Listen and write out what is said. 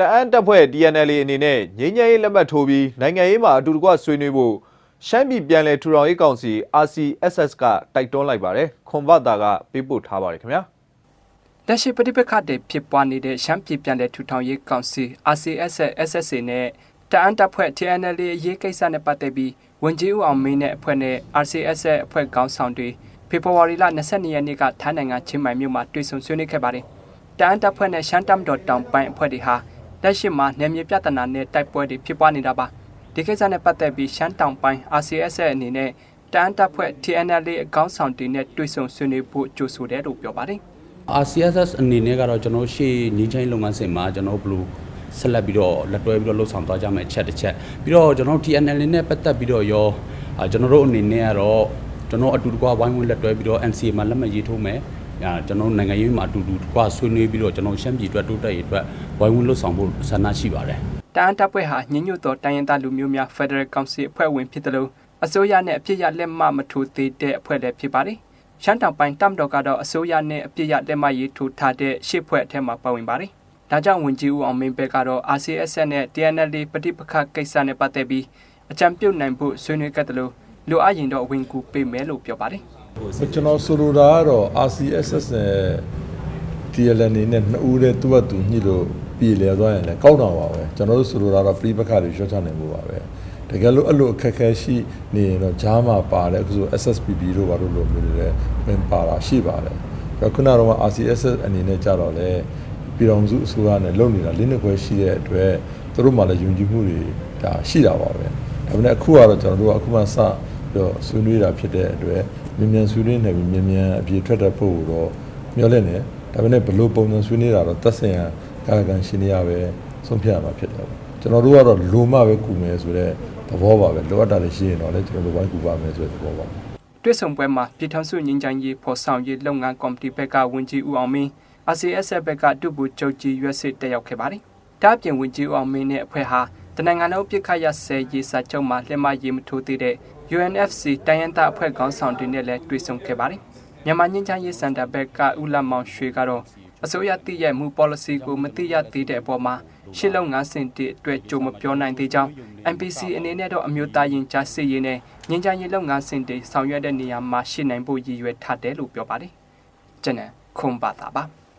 တအန်းတပ်ဖွဲ့ TNL အနေနဲ့ငြိမ်းချမ်းရေးလက်မှတ်ထိုးပြီးနိုင်ငံရေးမှာအတူတကွဆွေးနွေးဖို့ရှမ်းပြည်ပြည်လဲထူထောင်ရေးကောင်စီ RCSS ကတိုက်တွန်းလိုက်ပါတယ်ခွန်ဘတ်တာကပေးပို့ထားပါတယ်ခင်ဗျာလက်ရှိပဋိပက္ခတွေဖြစ်ပွားနေတဲ့ရှမ်းပြည်ပြည်နယ်ထူထောင်ရေးကောင်စီ RCS SSA နဲ့တအန်းတပ်ဖွဲ့ TNL အရေးကိစ္စနဲ့ပတ်သက်ပြီးဝန်ကြီးဦးအောင်မင်းနဲ့အဖွဲ့နဲ့ RCS အဖွဲ့ခေါင်းဆောင်တွေဖေဖော်ဝါရီလ22ရက်နေ့ကထိုင်းနိုင်ငံချင်းမိုင်မြို့မှာတွေ့ဆုံဆွေးနွေးခဲ့ပါတယ်။တအန်းတပ်ဖွဲ့နဲ့ရှမ်းတမ်တော်တောင်ပိုင်းအဖွဲ့တွေဟာ လက်ရှိမှာနယ်မြေပြဿနာနဲ့တိုက်ပွဲတွေဖြစ်ပွားနေတာပါ။ဒီကိစ္စနဲ့ပတ်သက်ပြီးရှမ်းတောင်ပိုင်း RCS အနေနဲ့တအန်းတပ်ဖွဲ့ TNL အကောင်းဆောင်တွေနဲ့တွေ့ဆုံဆွေးနွေးဖို့ကြိုဆိုတယ်လို့ပြောပါတယ်။ RCSS အနေနဲ့ကတော့ကျွန်တော်ရှေ့ညီချင်းလုပ်ငန်းစဉ်မှာကျွန်တော်ဘယ်လိုဆက်လက်ပြီးတော့လက်တွဲပြီးတော့လှုပ်ဆောင်သွားကြမယ်အချက်တစ်ချက်ပြီးတော့ကျွန်တော် TNL နဲ့ပတ်သက်ပြီးတော့ရောအာကျွန်တော်တို့အနေနဲ့ကတော့ကျွန်တော်အတူတကွဝိုင်းဝန်းလက်တွဲပြီးတော့ NCA မှာလက်မှတ်ရေးထိုးမယ် အာကျွန်တော်နိုင်ငံရေးမှာအတူတူတကွဆွေးနွေးပြီးတော့ကျွန်တော်ရှမ်းပြည်အတွက်တိုးတက်ရေးအတွက်ဝိုင်းဝန်းလှုပ်ဆောင်ဖို့ဆန္ဒရှိပါတယ်တအန်းတပ်ဖွဲ့ဟာညညွတ်သောတိုင်းရင်းသားလူမျိုးများ Federal Council အဖွဲ့ဝင်ဖြစ်တယ်လို့အစိုးရနဲ့အပြစ်ရလက်မှတ်မထိုးသေးတဲ့အဖွဲ့လည်းဖြစ်ပါတယ်။ရှမ်းတောင်ပိုင်းတပ်မတော်ကတော့အစိုးရနဲ့အပြစ်ရလက်မှတ်ရေးထိုးထားတဲ့ရှေ့ဖွဲ့အထက်မှာပါဝင်ပါတယ်။ဒါကြောင့်ဝန်ကြီးဦးအောင်မင်းဘက်ကတော့ RCS နဲ့ TNL ပဋိပက္ခကိစ္စနဲ့ပတ်သက်ပြီးအကြံပြုတ်နိုင်ဖို့ဆွေးနွေးခဲ့တယ်လို့လူအရင်တော့ဝင်ကူပေးမယ်လို့ပြောပါတယ် ကျွန်တော်ဆိုလိုတာကတော့ RCSS နဲ့ TLN နေနဲ့နှစ်ဦးတည်းသူ့အတူညှိလို့ပြည်လည်သွားရင်လည်းကောင်းတာပါပဲကျွန်တော်တို့ဆိုလိုတာတော့ပြိပခါတွေရှော့ချနိုင်ဖို့ပါပဲတကယ်လို့အဲ့လိုအခက်အခဲရှိနေရင်တော့ဂျားမှာပါတယ်အခုဆို SSPB တို့ဘာလို့လို့မျိုးတွေလည်းဝင်ပါတာရှိပါတယ်ဒါခုနကတော့ RCSS အနေနဲ့ကြတော့လေပြည်တော်စုအစိုးရနဲ့လုပ်နေတာလင်းနှစ်ခွဲရှိတဲ့အတွက်သူတို့မှလည်းယုံကြည်မှုတွေဒါရှိတာပါပဲဒါပေမဲ့အခုကတော့ကျွန်တော်တို့ကအခုမှစပြီး တော့ဆွေးနွေးတာဖြစ်တဲ့အတွက်မြန်မြန်ဆွေးနွေးနေပြီးမြန်မြန်အပြေထွက်တတ်ဖို့တော့မျှော်လင့်နေဒါပေမဲ့ဘလို့ပုံစံဆွေးနွေးတာတော့သက်ဆိုင်ရာကာကံရှင်တွေရပဲဆုံးဖြတ်ရမှာဖြစ်တယ်ပေါ့ကျွန်တော်တို့ကတော့လိုမှပဲကူမယ်ဆိုတော့သဘောပါပဲလိုအပ်တာတွေရှိရင်တော့လည်းကျွန်တော်တို့ဝိုင်းကူပါမယ်ဆိုတဲ့သဘောပါ။တွေ့ဆုံပွဲမှာပြည်ထောင်စုငြိမ်းချမ်းရေးဖော်ဆောင်ရေးလုပ်ငန်းကော်မတီဘက်ကဝန်ကြီးဦးအောင်မင်း RCS ဘက်ကဒုဗိုလ်ချုပ်ကြီးရွက်စစ်တက်ရောက်ခဲ့ပါတယ်။ဒါ့အပြင်ဝန်ကြီးဦးအောင်မင်းနဲ့အဖွဲ့ဟာတနင်္ဂနွေပြစ်ခတ်ရဆဲရေးစာချုပ်မှာလက်မှတ်ရေးမထိုးသေးတဲ့ UNFC တိုင်းရင်းသားအဖွဲ့ခေါင်းဆောင်တွေနဲ့လည်းတွေ့ဆုံခဲ့ပါတယ်။မြန်မာငြိမ်းချမ်းရေးစင်တာဘက်ကဦးလမောင်ရွှေကတော့အစိုးရတည်ရဲ့မူ policy ကိုမတိရသေးတဲ့အပေါ်မှာရှစ်လုံးငါးစင်တအတွက်ကြိုမပြောနိုင်သေးကြောင်း MPC အနေနဲ့တော့အမျိုးသားရင်ကြားစစ်ရေးနဲ့ငြိမ်းချမ်းရေးလုပ်ငန်းစဉ်တွေဆောင်ရွက်တဲ့နေရာမှာရှင်းနိုင်ဖို့ရည်ရွယ်ထားတယ်လို့ပြောပါတယ်။ကျွန်တော်ခွန်ပါတာပါ။